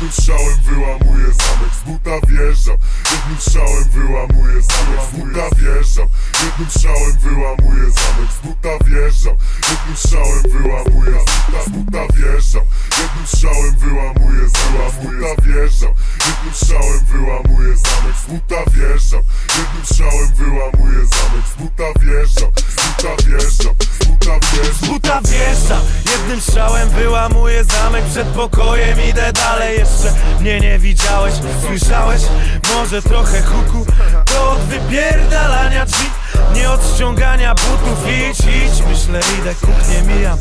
Jednym strzałem wyłamuję zamek, z buta wjeżdżam. Jednym strzałem wyłamuję zamek, z buta wjeżdżam. Jednym strzałem wyłamuję zamek, z buta wjeżdżam. Jednym strzałem wyłamuję z buta, z buta wjeżdżam. Jednym strzałem wyłamuję zamek, z buta wjeżdżam. Jednym strzałem wyłamuję zamek, z buta wjeżdżam. Jednym strzałem wyłamuję zamek, z buta wjeżdżam przed pokojem Idę dalej, jeszcze. Mnie nie widziałeś Słyszałeś? Może trochę huku? To od wypierdalania drzwi Nie od ściągania butów. Idź, idź, myślę idę, kuchnię mijam.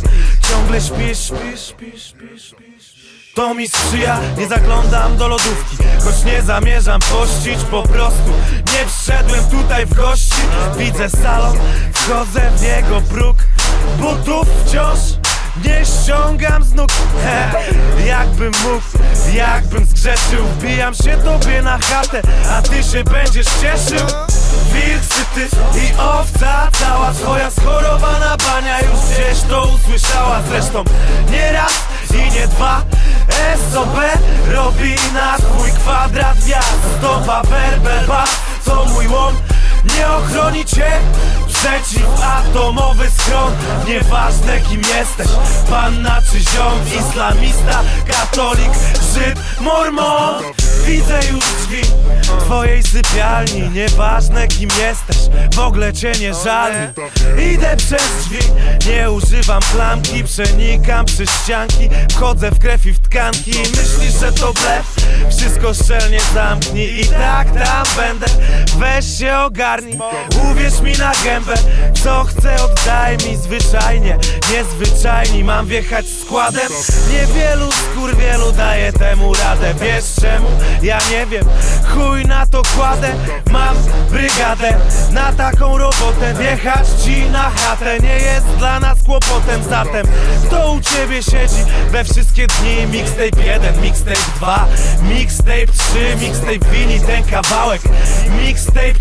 Ciągle śpisz, śpisz, śpisz, śpisz, śpisz. To mi sprzyja, nie zaglądam do lodówki. Choć nie zamierzam pościć po prostu Nie wszedłem tutaj w gości. Widzę salon, wchodzę w jego próg. Butów wciąż nie ściągam z nóg. He, Jakbym mógł, jakbym zgrzeszył Wbijam się tobie na chatę, a ty się będziesz cieszył. Wilk syty i owca Cała twoja schorowana bania Już gdzieś to usłyszała. Zresztą nie raz i nie dwa SOB robi na twój kwadrat wjazd. Stopa werbel to mój łom Nie ochroni cię przeciwatomowy schron Nieważne kim jesteś, panna czy ziom Islamista, katolik, Żyd, mormon. Widzę już twojej sypialni. Nieważne kim jesteś, w ogóle cię nie żali Idę przez drzwi, nie używam klamki Przenikam przez ścianki, wchodzę w krew i w tkanki. Myślisz, że to blef? Wszystko szczelnie zamknij I tak tam będę, weź się ogarnij Uwierz mi na gębę, co chcę oddaj mi zwyczajnie. Niezwyczajni, mam wjechać składem. Niewielu skurwielu daje temu radę. Wiesz czemu? Ja nie wiem, chuj na to kładę Mam brygadę na taką robotę. Wjechać ci na chatę nie jest dla nas kłopotem. Zatem kto u ciebie siedzi we wszystkie dni? Mixtape 1, mixtape 2, mixtape 3, mixtape wini ten kawałek. Mixtape